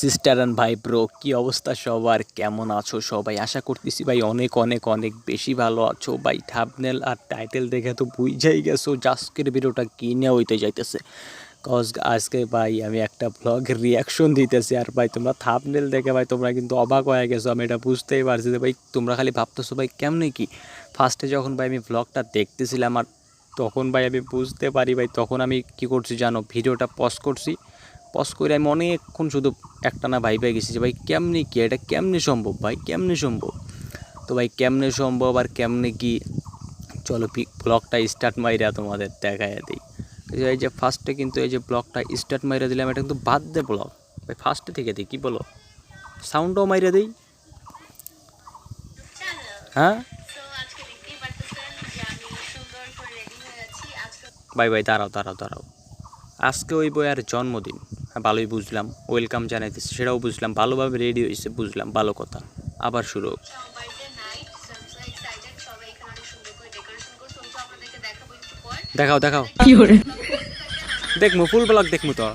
Sister and ভাই bro কী অবস্থা সবার? কেমন আছো সবাই? আশা করতেছি ভাই অনেক অনেক অনেক বেশি ভালো আছো। ভাই থাবনেল আর টাইটেল দেখে তো বুঝাই গেছো জাস্কের ভিডিওটা কিনে হইতে যাইতেছে। কজ আজকে ভাই আমি একটা ব্লগের রিয়াকশন দিতেছি আর ভাই তোমরা থাবনেল দেখে ভাই তোমরা কিন্তু অবাক হয়ে গেছো। আমি এটা বুঝতেই পারছি যে ভাই তোমরা খালি ভাবতেছো ভাই কেমনে কি? ফার্স্টে যখন ভাই আমি ব্লগটা দেখতেছিলাম আর তখন ভাই আমি বুঝতে পারি ভাই তখন আমি কি করছি জানো? ভিডিওটা পজ করছি। পজ করে আমি অনেকক্ষণ শুধু একটা না ভাই ভাই গেছি যে, ভাই, কেমনি কি? এটা কেমনে সম্ভব? ভাই, কেমনে সম্ভব? তো ভাই, কেমনে সম্ভব আর কেমনে কি? চলো ব্লগটা স্টার্ট মাইরা তোমাদের দেখায় দিই। এই যে- ফার্স্টে কিন্তু এই যে ব্লগটা স্টার্ট মাইরা দিলাম, এটা কিন্তু বাদ দে ব্লগ ভাই ফার্স্টে থেকে দিই, কী বলো? সাউন্ডও মাইরা দিই। হ্যাঁ? আজকে ভাই, দাঁড়াও দাঁড়াও দাঁড়াও। আজকে ওই বইয়ের জন্মদিন। হ্যাঁ ভালোই বুঝলাম ওয়েলকাম জানাইতেছে সেটাও বুঝলাম ভালোভাবে রেডি হয়েছে বুঝলাম ভালো কথা। আবার শুরু দেখাও দেখাও। দেখমু ফুল ব্লগ দেখমু তো।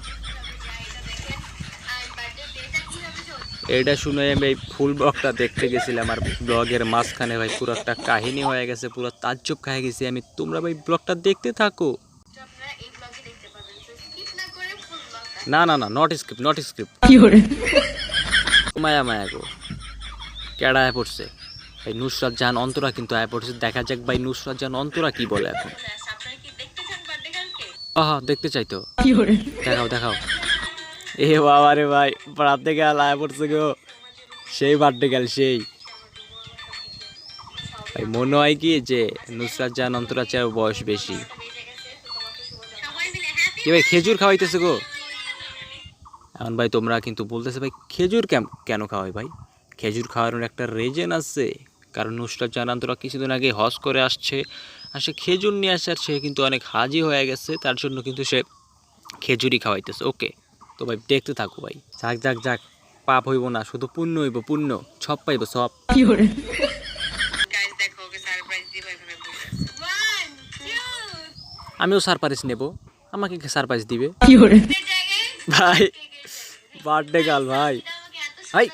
এইটা শুনে আমি এই ফুল ব্লগটা দেখতে গেছিলাম আর ব্লগের মাঝখানে ভাই পুরো একটা কাহিনী হয়ে গেছে পুরো তাজ্জব খাই গেছি আমি। তোমরা ভাই ব্লগটা দেখতে থাকো আপনারা এই ব্লগে দেখতে পাবেন তো স্কিপ না করে ফুল ব্লগটা না না না নট স্ক্রিপ্ট নট স্ক্রিপ্ট মায়া মায়া গো। কেডা আয় পড়ছে? ভাই নুসরাত জাহান অন্তরা কিন্তু আয় পড়ছে। দেখা যাক ভাই নুসরাত জাহান অন্তরা কি বলে এখন। আহা দেখতে চাই তো। দেখাও দেখাও। এ বাবা রে ভাই রাতে গেল আয় পড়ছে গো। সেই বার্থডে গেল সেই। ভাই মনে হয় কি যে নুসরাত জাহান অন্তরা চেয়ে বয়স বেশি। কি ভাই খেজুর খাওয়াইতেছে গো? এখন ভাই তোমরা কিন্তু বলতেছে ভাই খেজুর কেম কেন খাওয়াই ভাই? খেজুর খাওয়ানোর একটা রিজন আছে। কারণ নুসরাত জানান তোরা কিছুদিন আগে হজ করে আসছে আর সে খেজুর নিয়ে আসছে আর সে কিন্তু অনেক হাজি হয়ে গেছে তার জন্য কিন্তু সে খেজুরই খাওয়াইতেছে। ওকে তো ভাই দেখতে থাকো ভাই। যাক যাক যাক পাপ হইব না শুধু পুণ্য হইব পুণ্য। সব পাইব সব। গাইস দেখো ওকে সারপ্রাইজ দিব এখানে বসে ওয়ান টু আমিও সারপ্রাইজ নেব। আমাকে সারপ্রাইজ দিবে? ভাই বার্থডে গাল ভাই। ভাই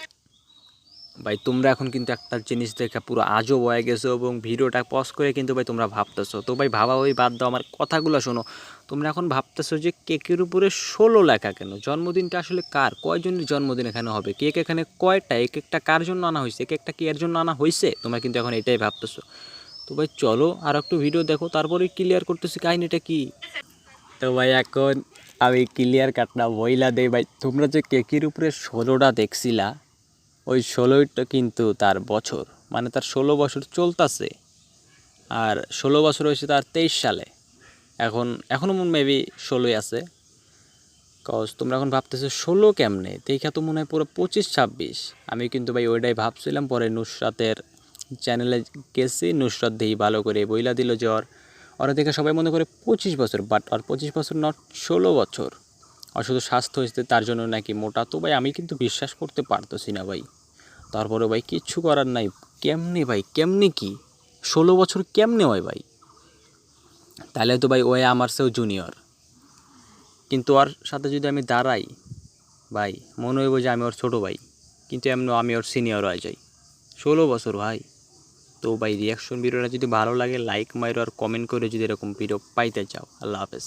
ভাই, তোমরা এখন কিন্তু একটা জিনিস দেখে পুরো আজও বয়ে গেছো এবং ভিডিওটা পজ করে কিন্তু ভাই তোমরা ভাবতেছো। তো ভাই, ভাবা ওই বাদ দাও আমার কথাগুলো শোনো। তোমরা এখন ভাবতেছো যে কেকের উপরে ষোলো লেখা কেন? জন্মদিনটা আসলে কার? কয়জনের জন্মদিন এখানে হবে? কেক এখানে কয়টা? এক একটা কার জন্য আনা হয়েছে? এক একটা কি এর জন্য আনা হয়েছে? তোমরা কিন্তু এখন এটাই ভাবতেছো। তো ভাই, চলো আর একটু ভিডিও দেখো, তারপরে ক্লিয়ার করতেছি কাহিনিটা কি। তো ভাই, এখন আমি ক্লিয়ার কাটনা বইলা দেই ভাই। তোমরা যে কেকের উপরে ষোলোটা দেখছিলা, ওই ষোলোটা কিন্তু তার বছর মানে তার ষোলো বছর চলতেছে। আর ষোলো বছর হয়েছে তার তেইশ সালে। এখন এখনও মেবি ষোলোই আছে। কজ তোমরা এখন ভাবতেছো, ষোলো কেমনে? দেখা তো মনে হয় পুরো পঁচিশ, ছাব্বিশ। আমি কিন্তু ভাই ওইটাই ভাবছিলাম, পরে নুসরাতের চ্যানেলে গেছি, নুসরাত দেই ভালো করে বইলা দিল যে ওর দেখে সবাই মনে করে পঁচিশ বছর বাট আর পঁচিশ বছর নট ষোলো বছর। আর শুধু স্বাস্থ্য হয়েছে তার জন্য নাকি মোটা? তো ভাই, আমি কিন্তু বিশ্বাস করতে পারতেছি না ভাই। তারপরে ভাই কিচ্ছু করার নাই। কেমনে ভাই, কেমনে কি? ষোলো বছর কেমনে হয় ভাই? তাহলে তো ভাই ওই আমার সেও জুনিয়র কিন্তু ওর সাথে যদি আমি দাঁড়াই, ভাই, মনে হইব যে আমি ওর ছোটো ভাই। কিন্তু এমন আমি ওর সিনিয়র হয়ে যাই। ষোলো বছর ভাই। তো ভাই রিয়াকশন ভিডিওটা যদি ভালো লাগে লাইক মারো আর কমেন্ট করে যদি এরকম ভিডিও পাইতে চাও। আল্লাহ হাফেজ।